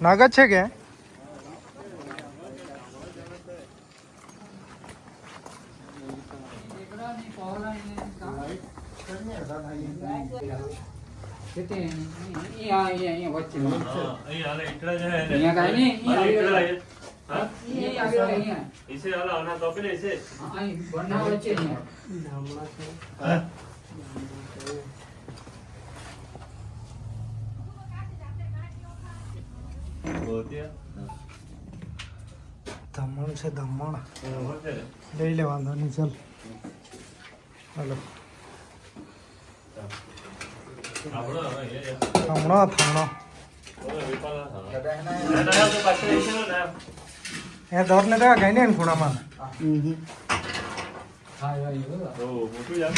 નાગજ છે કે અહીંયા અહીં હાલે ઈકડા જ હે ને. અહીંયા કાંઈ નહીં, હાલે અહીંયા ધમણ છે ને? લઈ લે વાંધો નહીં ચાલ. હાલો. થમણો થમણો. એ દોર ને દેવા ગઈ ને ખૂણામાં. મોટું યાર.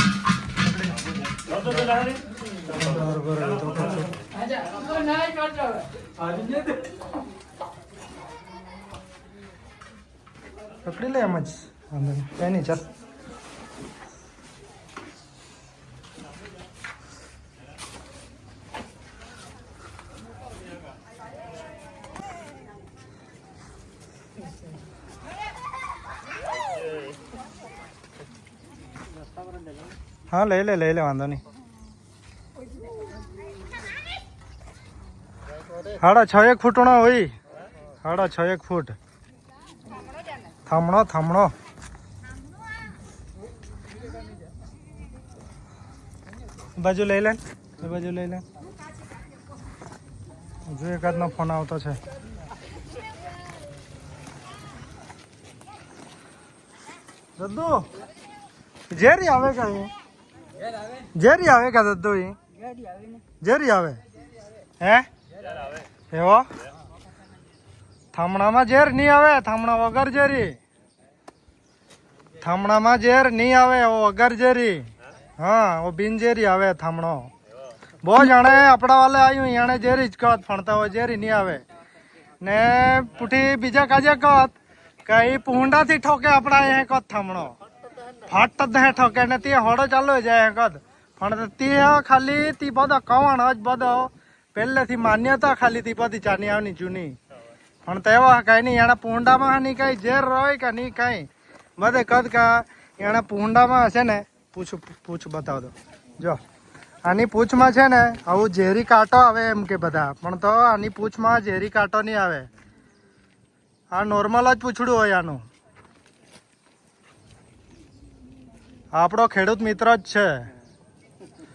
પકડી લે એમ જ. વાંધો નહીં. કઈ નહીં, ચાલ. હા, લઈ લે લઈ લે, વાંધો નહીં. હાડા છ એક ફૂટનો હોય. હાડા છ એક ફૂટ. થામણો થામણો. બાજુ લઈ લે, એ બાજુ લઈ લે. હજુ એકાદનો ફોન આવતો છે. દદ્દુ, ઝેરી આવે કઈ ઝેરી આવે કા દદ્દુ ઝેરી આવે. હે? એવો? થામણામાં ઝેર નહીં આવે, થામણા વગર ઝેરી. થામણામાં ઝેર નહીં આવે ઓ વગર ઝેરી. હા ઓ બિનઝેરી આવે થામણો. બહુ જાણે આપણા વાલે આવ્યું એને ઝેરી જ કહત ફણતા હોય, ઝેરી નહીં આવે. ને પૂઠી બીજા કાજે કહત કે એ પૂંડાથી ઠોકે આપણા એ કહત થામણો. ફાટ દે ઠોકે ને તે હોડો ચાલુ જાય કદ ફણ તે ખાલી, તી બધો કવણ જ બધો પહેલેથી માન્યતા ખાલી તી બધી ચાની આવની જૂની. પણ તેવા કઈ નહીં એના પૂંડામાં નહીં કઈ ઝેર હોય કે નહીં કઈ? બધે કદ કા એના પૂંડામાં હશે ને, પૂછ પૂછ બતાવ દો જો, આની પૂછમાં છે ને, આવું ઝેરી કાંટો આવે એમ કે બધા. પણ તો આની પૂછમાં ઝેરી કાંટો નહીં આવે. આ નોર્મલ જ પૂછડું હોય આનું. આપણો ખેડૂત મિત્ર જ છે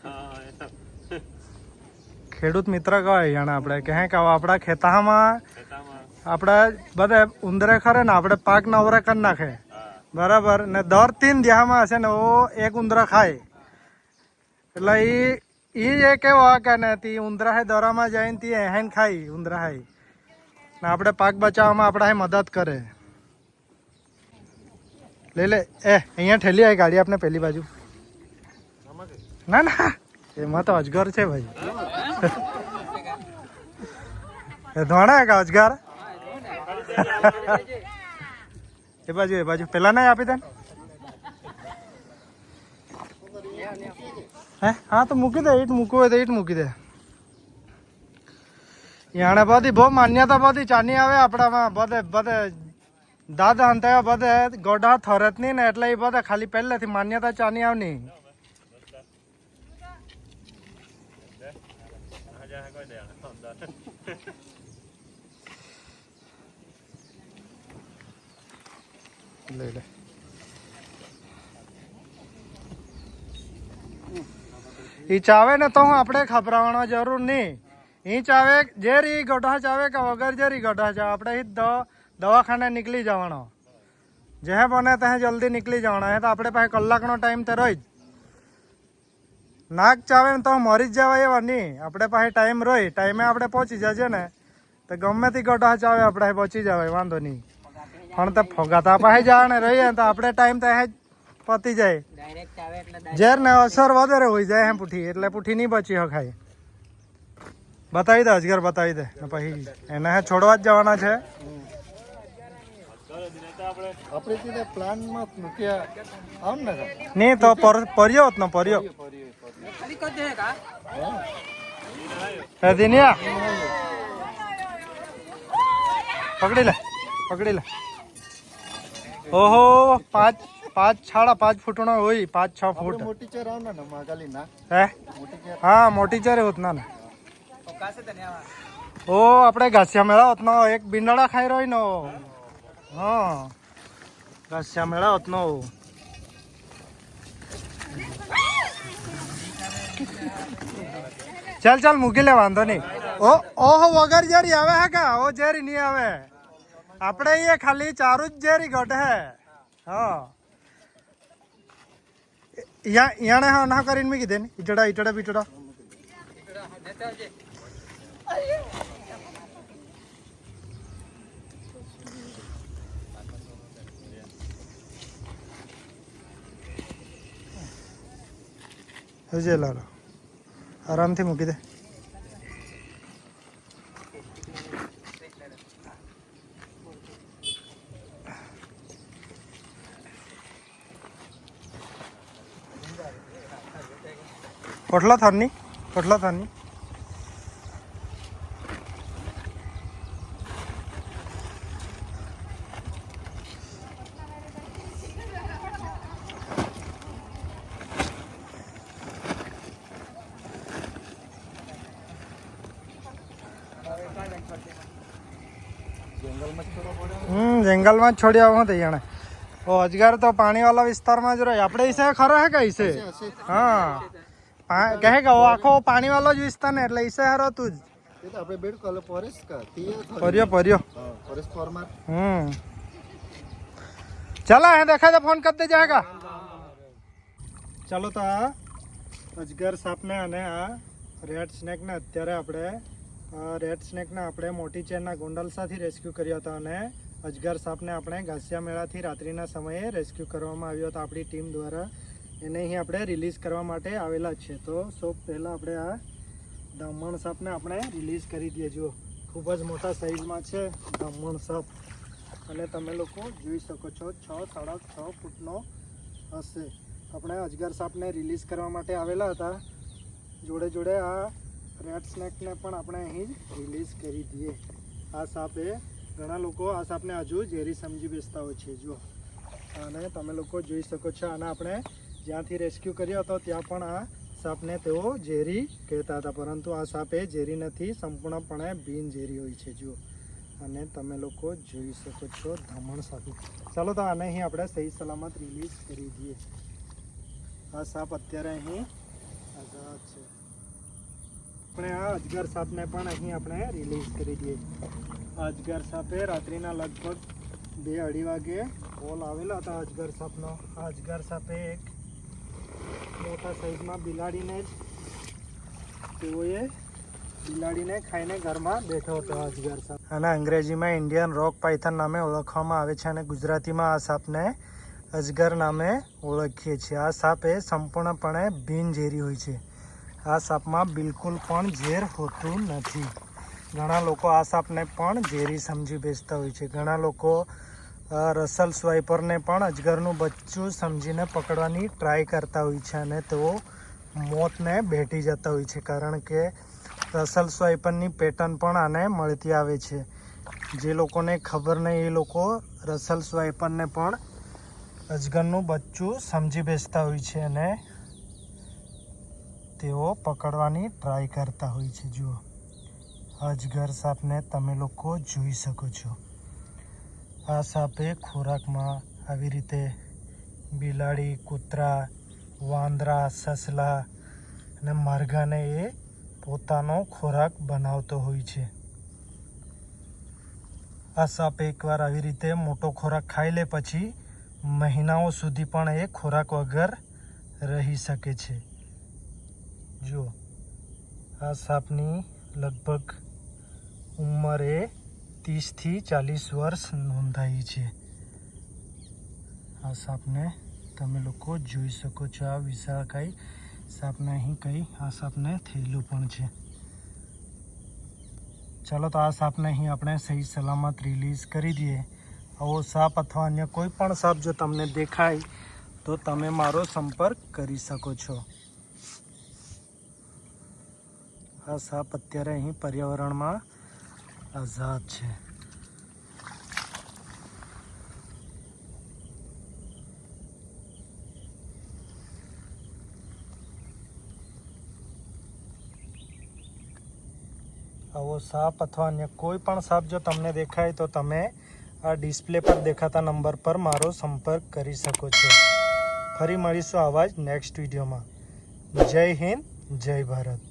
હા, એ ખેડૂત મિત્ર કહેવાય જાણે આપણે. કે હે કે આપણા ખેતામાં. આપણે બધા ઉંદરે ખરે ને આપણે પાક નવરે કરી નાખે. બરાબર? ને દર તીન દિહામાં હશે ને ઓ એક ઉંદરા ખાય. એટલે એ એ એ કેવો કે ને તી ઉંદરા હે દોરામાં જઈને તી હેન ખાય, ઉંદરા હાઈ ને આપણે પાક બચાવવામાં આપણા હે મદદ કરે. લે લે, એ, અહીંયા ઠેલી આવી ગાડી આપણે પેલી બાજુ. ના ના, એમાં તો અજગર છે ભાઈ. ધોણા કે અજગર? એ બાજુ એ બાજુ. પેલા નહીં આપી દે હે? હા, તો મૂકી દે. ઈટ મૂકવું હોય તો ઈટ મૂકી દે. યાણે બધી બહુ માન્યતા બધી ચાની આવે આપણામાં. બધે બધે દાદા અંતે બધે ગોડા થરતની ને એટલે એ બધા ખાલી પહેલેથી માન્યતા ચાની આવની આ જા કોઈ દે આને, અંદર. લે ઈ ચાવે ને તો હું આપણે ખબરાવવાનો જરૂર નહીં ઈ ચાવે જે રી ગઢા ચાવે કે વગર જે રી ગઢા ચાવે આપણે ઈ દવાખાને નીકળી જવાનો જે બને ત્યાં જલ્દી નીકળી જવાનો હે તો આપણે પાસે કલાકનો ટાઈમ તો રહી જ નાક ચાવે ને તો મરી જ જવાય એવા નહીં. આપણે પાસે ટાઈમ રહી ટાઈમે આપણે પહોંચી જજે ને. તો ગમે તે ગઢા ચાવે આપણે પહોંચી જવાય વાંધો નહીં. પણ તો ફોગાતા પાસે જાય ને રહીએ તો આપણે ટાઈમ તો જ પતી જાય. ડાયરેક્ટ ઝેર ને અસર વધારે હોય જાય હે પૂઠી એટલે પુઠી નહીં બચી હખાય બતાવી દે અજગર બતાવી દે. ને પછી એને હે છોડવા જ જવાના છે. આપણે આપણે પ્લાનમાં મૂક્યા. આમ ને નહીં તો પર- પર્યો હોત ને પર્યો. દિનિયા પકડી લે પકડી લે ઓહો પાંચ પાંચ સાડા પાંચ ફૂટનો હોય પાંચ છ ફૂટ મોટી ચેર આવ ને માગાલી ના હે હા મોટી ચેર હોત ના ઓ આપણે ઘાસિયા મેળા હોત એક બિંડાળા ખાઈ રહ્યો નો હા ઘાસિયા મેળા હોત ચાલ ચાલ, મૂકી લે, વાંધો નહીં. ઓ, ઓહો, વગર ઝેરી આવે હે કા? ઓ ઝેરી નહીં આવે. આપણે અહીંયા ખાલી ચારું જ ઝેરી ઘટે હે. હા. યાણે હા ના કરીને મેં કીધે ને. ઈટડા ઈટડા, બીટડા. હજે લાલો. આરામથી મૂકી દે કેટલા થાનની કેટલા થારની જંગલમાં જ થોડો પડે હમ જંગલમાં જ છોડી આવો તે જાણે ઓ અજગર તો પાણીવાળા વિસ્તારમાં જ રહે. આપણે ઈસે ખરો હે કે છે હા. કહે કે આખો પાણીવાળો જ વિસ્તાર ને એટલે ઈસે હરો તું જ. આપણે બેડ કોલે ફોરેસ્ટ કા પર્યો પર્યો ફોરેસ્ટ ફોર્મર હમ. ચાલો તો આ અજગર સાપને અને આ રેડ સ્નેકને અત્યારે આપણે રેડ સ્નેકને આપણે મોટી ચેરના ગોંડલસાથી રેસ્ક્યુ કર્યો હતો અને અજગર સાપને આપણે ઘાસિયા મેળાથી રાત્રિના સમયે રેસ્ક્યુ કરવામાં આવ્યો હતો આપણી ટીમ દ્વારા. એને અહીં આપણે રિલીઝ કરવા માટે આવેલા છે. તો સૌ પહેલાં આપણે આ દમણ સાપને આપણે રિલીઝ કરી દઈએ. જુઓ, ખૂબ જ મોટા સાઈઝમાં છે દમણ સાપ. અને તમે લોકો જોઈ શકો છો, છ, સાડા છ ફૂટનો હશે. આપણે અજગર સાપને રિલીઝ કરવા માટે આવેલા હતા. જોડે જોડે આ રેડ સ્નેકને પણ આપણે અહીં જ રિલીઝ કરી દઈએ. આ સાપે ઘણા લોકો આ સાપને હજુ ઝેરી સમજી બેસતા હોય છે, જુઓ. અને તમે લોકો જોઈ શકો છો, આને આપણે જ્યાંથી રેસ્ક્યુ કર્યો હતો, ત્યાં પણ આ સાપને તેઓ ઝેરી કહેતા હતા. પરંતુ આ સાપ ઝેરી નથી, સંપૂર્ણપણે બિનઝેરી હોય છે, જુઓ. અને તમે લોકો જોઈ શકો છો ધમણ સાપી ચાલો તો આને અહીં આપણે સહી સલામત રિલીઝ કરી દઈએ. આ સાપ અત્યારે અહીં આઝાદ છે. આપણે આ અજગર સાપને પણ અહીં આપણે રિલીઝ કરી દઈએ અજગર સાપે રાત્રિના લગભગ બે અઢી વાગે કોલ આવેલા હતા અજગર સાપનો. આ અજગર સાપે એક મોટા સાઈઝમાં બિલાડીને જ તેઓએ બિલાડીને ખાઈને ઘરમાં બેઠો હતો અજગર સાપ. અને અંગ્રેજીમાં ઇન્ડિયન રોક પાયથન નામે ઓળખવામાં આવે છે અને ગુજરાતીમાં આ સાપને અજગર નામે ઓળખીએ છીએ. આ સાપ એ સંપૂર્ણપણે બિનઝેરી હોય છે. આ સાપમાં બિલકુલ પણ ઝેર હોતું નથી. ઘણા લોકો આ સાપને પણ ઝેરી સમજી બેસતા હોય છે. ઘણા લોકો રસલ સ્વાઈપરને પણ અજગરનું બચ્ચું સમજીને પકડવાની ટ્રાય કરતા હોય છે અને તેઓ મોતને ભેટી જતા હોય છે કારણ કે રસલ સ્વાઈપરની પેટર્ન પણ આને મળતી આવે છે. જે લોકોને ખબર નહીં, એ લોકો રસલ સ્વાઈપરને પણ અજગરનું બચ્ચું સમજી બેસતા હોય છે અને તેઓ પકડવાની ટ્રાય કરતા હોય છે. જુઓ. અજગર સાપને તમે લોકો જોઈ શકો છો. આ સાપે ખોરાકમાં આવી રીતે બિલાડી, કૂતરા, વાંદરા, સસલા અને મરઘાને એ પોતાનો ખોરાક બનાવતો હોય છે. આ સાપ એકવાર આવી રીતે મોટો ખોરાક ખાઈ લે પછી મહિનાઓ સુધી પણ એ ખોરાક વગર રહી શકે છે. જુઓ, આ સાપની લગભગ ઉંમરે ત્રીસથી ચાલીસ વર્ષ નોંધાઈ છે. આ સાપને તમે લોકો જોઈ શકો છો, આ વિશાળકાય સાપને અહીં કંઈ આ સાપને થયેલું પણ છે. ચાલો તો આ સાપને અહીં આપણે સહી સલામત રિલીઝ કરી દઈએ. આવો સાપ અથવા અન્ય કોઈ પણ સાપ જો તમને દેખાય, તો તમે મારો સંપર્ક કરી શકો છો. આ સાપ અત્યારે અહીં પર્યાવરણમાં આઝાદ છે. આવો સાપ અથવા અન્ય કોઈ પણ સાપ જો તમને દેખાય તો તમે આ ડિસ્પ્લે પર દેખાતા નંબર પર મારો સંપર્ક કરી શકો છો. ફરી મળીશું આવા જ નેક્સ્ટ વિડીયોમાં. જય હિન્દ, જય ભારત.